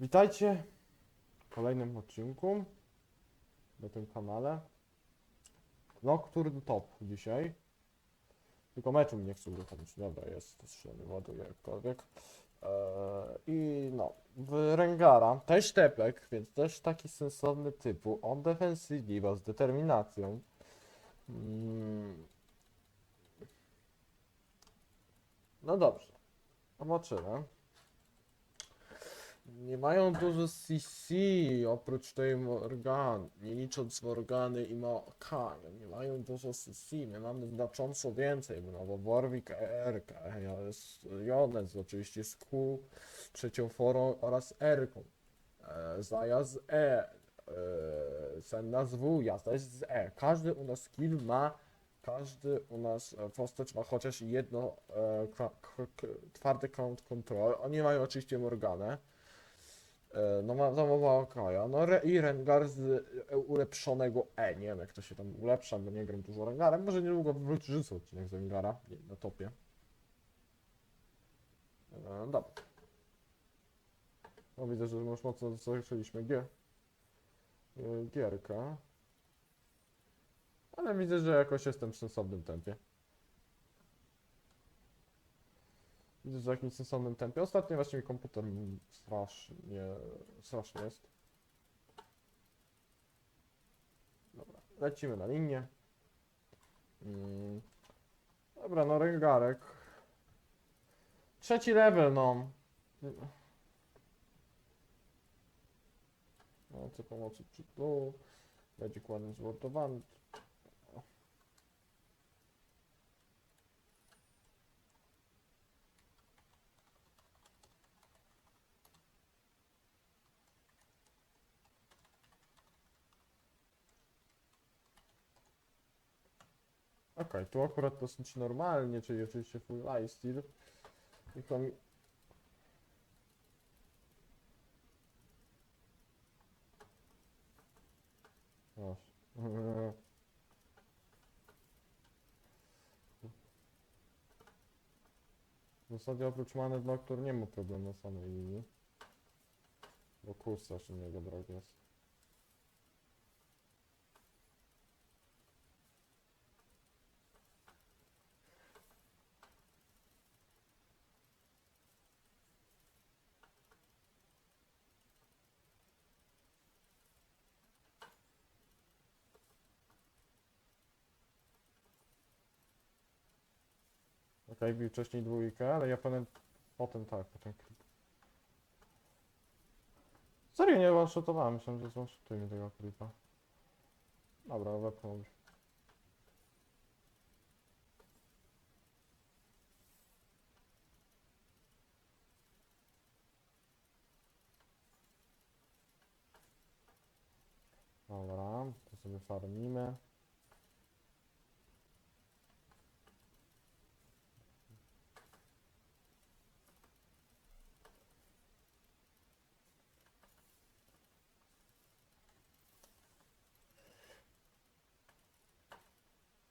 Witajcie w kolejnym odcinku na tym kanale. Nocturne Top dzisiaj. Tylko meczu mi nie chcę uruchomić. Dobra, jest, to się ładuje jakkolwiek. Eee, I no, w Rengara też tepek, więc też taki sensowny typu. On defensywnie, z determinacją. Mm. No dobrze, zobaczymy. Nie mają dużo CC oprócz tej Morgany, nie licząc Morgany i Maokaya. Nie mają dużo CC, my mamy znacząco więcej, no bo Warwick RK, jest Jones oczywiście z Q, trzecią forą oraz R. -ką. E, Zaja z E, e, Senna z W, ja też z E. Każdy u nas skill ma, każdy u nas e, postać ma chociaż jedno e, twardy count control. Oni mają oczywiście Morganę. E, No ma domowa Okaja, no Re i Rengar z e, ulepszonego E, nie wiem jak to się tam ulepsza, bo nie gram dużo Rengarem, może niedługo wróci odcinek z Rengara na topie. E, dobra. No widzę, że już mocno zaczęliśmy G e, gierkę. Ale widzę, że jakoś jestem w sensownym tempie. W jakimś sensownym tempie. Ostatnio właśnie mi komputer strasznie, strasznie jest. Dobra, lecimy na linię. Mm. Dobra, no Rengarek. Trzeci level, no. No, co pomocy przy tu. Będzie ładnie zwortowany. Okej, tu akurat dosyć normalnie, czyli oczywiście full lifesteal. Tylko mi... Proszę. W zasadzie oprócz many Noctur nie ma problemu na samej linii. Bo kurs strasznie niego drogi jest. Okej, bił wcześniej dwójkę, ale ja potem, potem tak, potem... Serio nie one-shotowałem, myślałem, że mi tego creepa. Dobra, wepchnął. Dobra, to sobie farmimy.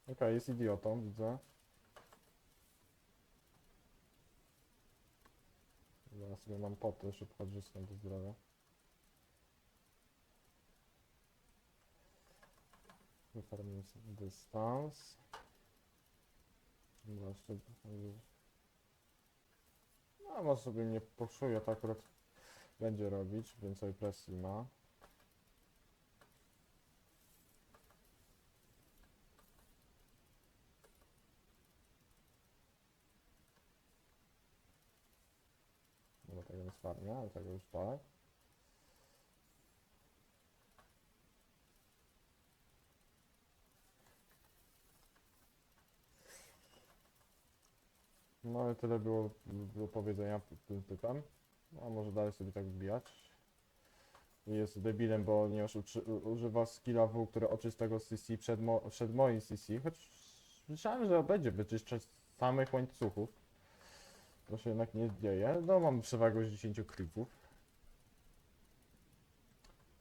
Okej, jest idiotą, widzę. Ja sobie mam poty, szybko odrzucam do zdrowia. Wyfarmimy dystans. Dobra, jeszcze... No, może sobie nie poszuje, to akurat będzie robić, więcej presji ma. Spadnie, ale tego już tak. No i tyle było do powiedzenia tym typem. No, a może dalej sobie tak wbijać. Jest debilem, bo nie uży, używa skilla W, który oczystego CC przed, mo, przed moim CC, choć słyszałem, że będzie wyczyszczać samych łańcuchów. To się jednak nie dzieje. No mam przewagę z 10 creepów.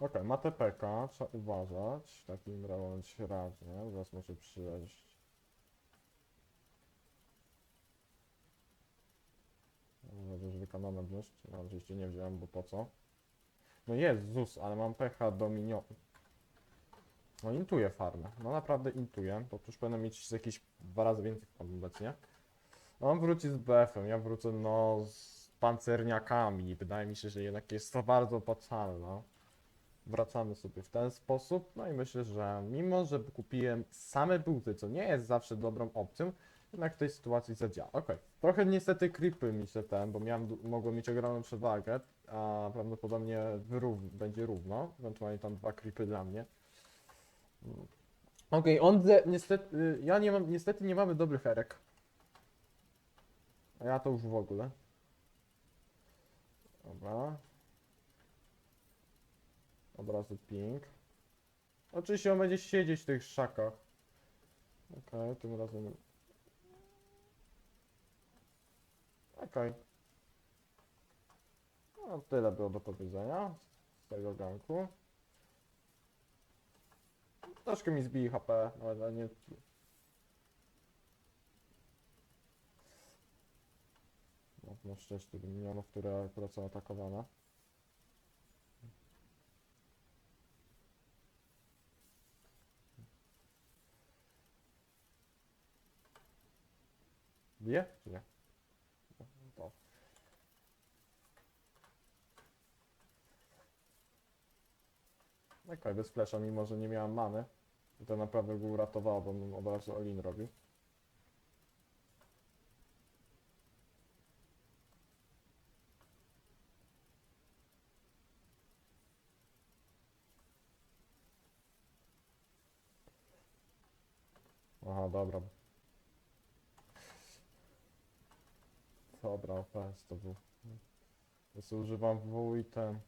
Okej, ma TPK, trzeba uważać w takim razie. Zaraz może przyjść. Mam nadzieję, że wykonano wziąć. No, oczywiście nie wziąłem, bo po co? No Jezus, ale mam pecha do minio... No intuję farmę. No naprawdę intuję, bo już powinno mieć jakieś dwa razy więcej obecnie. On wróci z BF-em, ja wrócę no z pancerniakami. Wydaje mi się, że jednak jest to bardzo opłacalne. Wracamy sobie w ten sposób. No i myślę, że mimo, że kupiłem same buty, co nie jest zawsze dobrą opcją, jednak w tej sytuacji zadziała. Okej. Trochę niestety creepy mi się ten, bo miałem, mogłem mieć ogromną przewagę, a prawdopodobnie będzie równo. Ewentualnie tam dwa creepy dla mnie. Mm. Okej, on niestety, y, ja nie mam, niestety nie mamy dobrych erek. A ja to już w ogóle. Dobra. Od ping. Oczywiście on będzie siedzieć w tych szakach. Okej, tym razem. Okej. No, tyle było do powiedzenia z tego ganku. Troszkę mi zbili HP, ale nie... na szczęście tych minionów, które akurat są atakowane. Bije? Czy nie? No, To. Okej, bez flesza, mimo że nie miałem many. To naprawdę go uratowało, bo bym od razu Olin robił. Aha, dobra. Dobra, OPS to był. Sobie używam W i ten.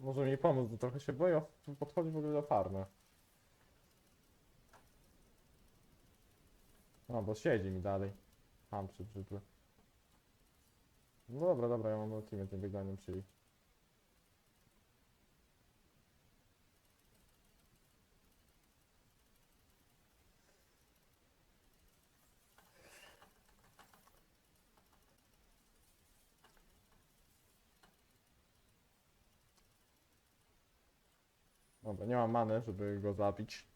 Może mi pomóc, bo trochę się boję podchodzić w ogóle do farmy. No, bo siedzi mi dalej. Ham przybrzydły. No dobra, dobra, ja mam ultimate tym bieganiem, czyli... Dobra, nie mam many, żeby go zabić.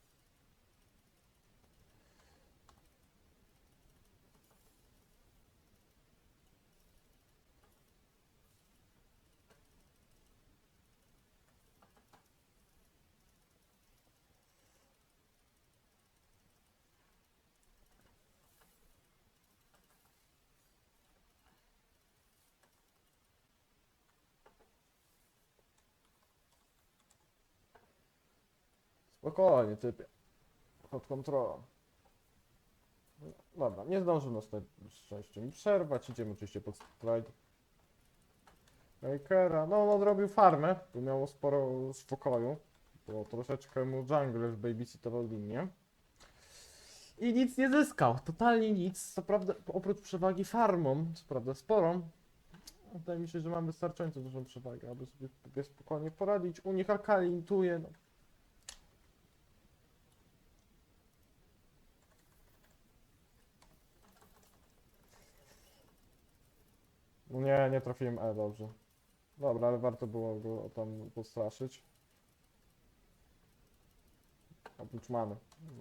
Spokojnie, typie. Pod kontrolą. Dobra, nie zdążył nas na szczęście mi przerwać. Idziemy oczywiście pod slajd. Bakera. No, on odrobił farmę, bo miało sporo spokoju. Bo troszeczkę mu jungle babysitował linię. I nic nie zyskał, totalnie nic. Co prawda, oprócz przewagi farmą, co prawda sporą, wydaje mi się, że mam wystarczająco dużą przewagę, aby sobie spokojnie poradzić. U nich Akali intuje, no. No Nie, nie trafiłem E, dobrze. Dobra, ale warto było go tam postraszyć. Oprócz mamy.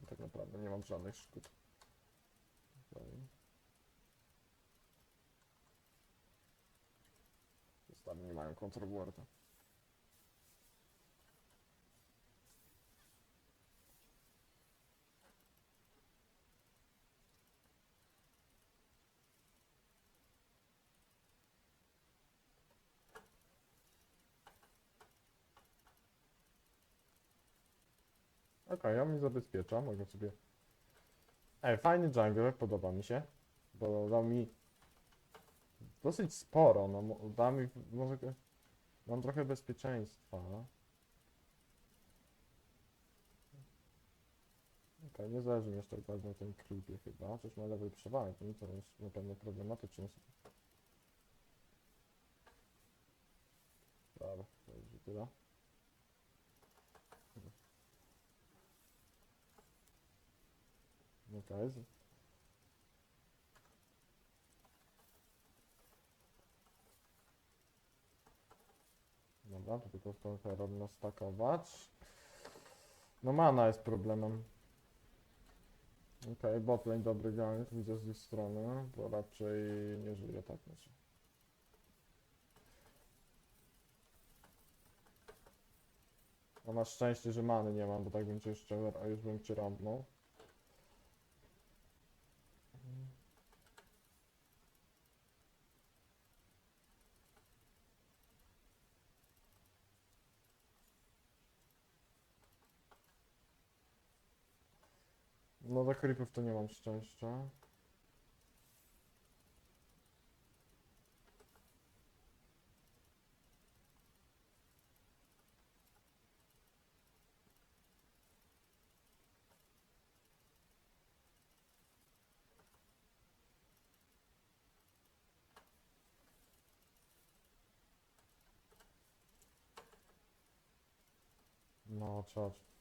Tak naprawdę nie mam żadnych szkód. Okej. Zostawi nie mają control Okej, ja mnie zabezpieczam, mogę sobie... Ej, fajny jungle, podoba mi się, bo dał mi dosyć sporo, no da mi, może... Mam trochę bezpieczeństwa. Okej, nie zależy mi jeszcze tak na tym creepie chyba, chociaż ma level przewagi, to jest na pewno problematyczne. Dobra, to już tyle. Okej. Dobra, to tylko trochę równo stakować. No mana jest problemem. Okej, botlane dobry gang, widzę z ich strony, bo raczej nie żyje tak może. No masz szczęście, że many nie mam, bo tak bym cię jeszcze, a już bym cię rąbnął. No do creepów to nie mam szczęścia. No, chodź.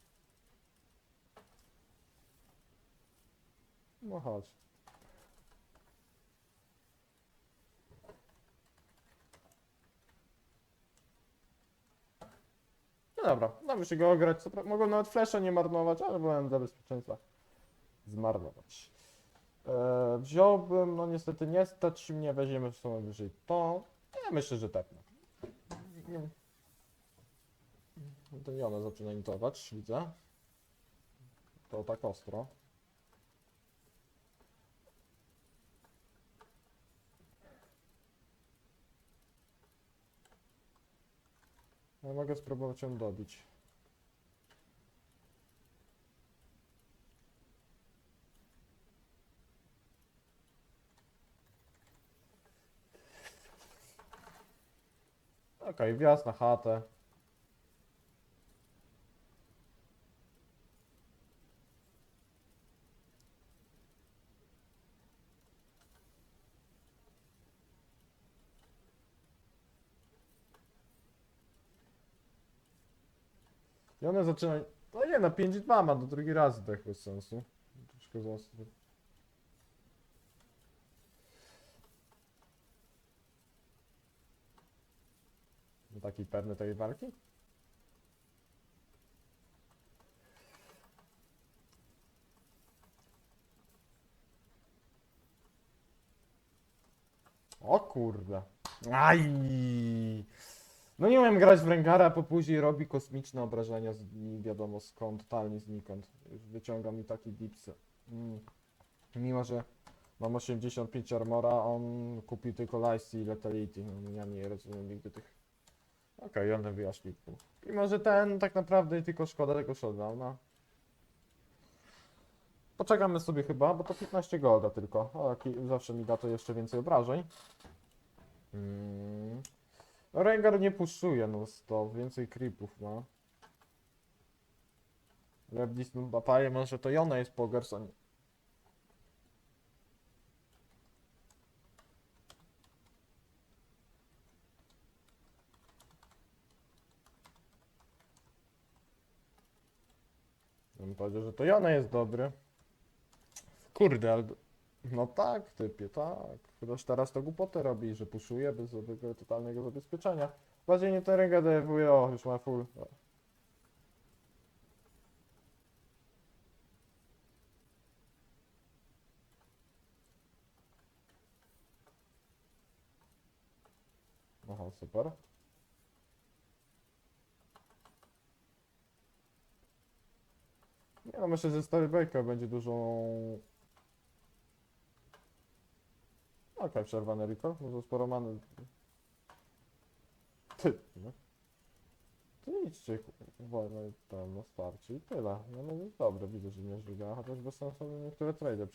No chodź. No dobra, damy się go ograć. Co pra- Mogą nawet flesze nie marnować, ale byłem dla bezpieczeństwa zmarnować. E, wziąłbym, no niestety nie stać mnie, weźmiemy w sumie wyżej to. Ja myślę, że tepnę. Mm. To nie ona zaczyna intować, widzę. To tak ostro. Ja mogę spróbować ją dobić. Okej, wjazd na chatę. One zaczynają... No nie, na 5-2 ma do drugi raz tak bez sensu. Troszkę został. No Taki pewny tej walki? O kurde. Aj! No nie umiem grać w Rengara, bo później robi kosmiczne obrażenia z nie wiadomo skąd, totalnie znikąd. Wyciąga mi taki dips. Mm. Mimo, że mam 85 armora, on kupił tylko Lice i Lethality. No, ja nie rozumiem nigdy tych... Okej, one wyjaśnił. Mimo, że ten tak naprawdę tylko szkoda tego shutdowna. Poczekamy sobie chyba, bo to 15 golda tylko. Zawsze mi da to jeszcze więcej obrażeń. Mm. No, Rengar nie puszczuje no stop, więcej creepów ma. Rebdis no papaje, może to Jona jest po Gersonie. Bym powiedział, że to Jona jest dobry. Kurde, ale... No tak, typie, tak. Chociaż teraz to głupotę robi, że puszuje bez żadnego totalnego zabezpieczenia. Bardziej nie ten ręga dewuje, o, już ma full. Aha, super. Nie no, myślę, że stary Baker będzie dużą... Okej, przerwany recall, może sporo many. Ty, no. To idźcie, wolne tam na wsparcie i tyle. No, no jest dobre, widzę, że nie żyga, chociaż bez sensu niektóre trade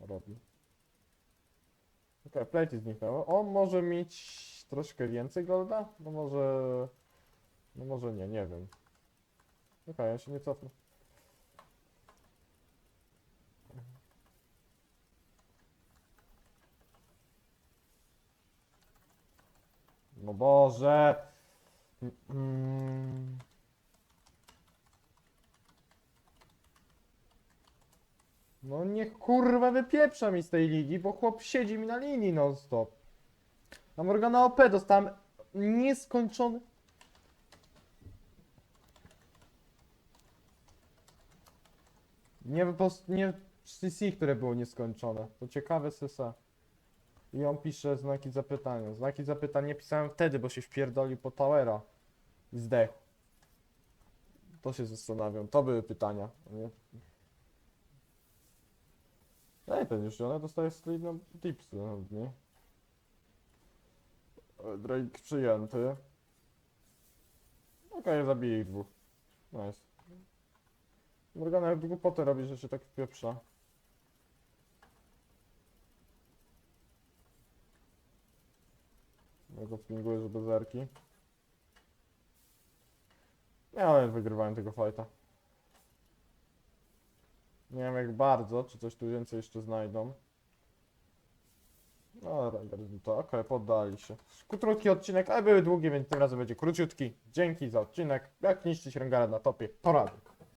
robi. Okej, okay, plate zniknęło. On może mieć troszkę więcej golda? No może... No może nie, nie wiem. Okej, ja się nie cofnę. No Boże! Mm. No niech kurwa wypieprza mi z tej ligi, bo chłop siedzi mi na linii non stop. Na Morgana OP dostałem nieskończony... Nie, nie CC, które było nieskończone. To ciekawe sesa. I on pisze znaki zapytania. Znaki zapytania pisałem wtedy, bo się wpierdolił po Towera. I zdechł. To się zastanawiam. To były pytania. Nie? Ej, ten już ona dostaje solidne tipsy, no, nie? Drake przyjęty. Okej, zabiję ich dwóch. Nice. Morgana jak głupoty robi, że się tak wpieprza. Ja go pinguję, że bez erki. Nie, ale wygrywałem tego fighta. Nie wiem jak bardzo, czy coś tu więcej jeszcze znajdą. No, Ranger, to okej, poddali się. Krótki odcinek, ale były długie, więc tym razem będzie króciutki. Dzięki za odcinek. Jak niszczyć Rangara na topie, porady.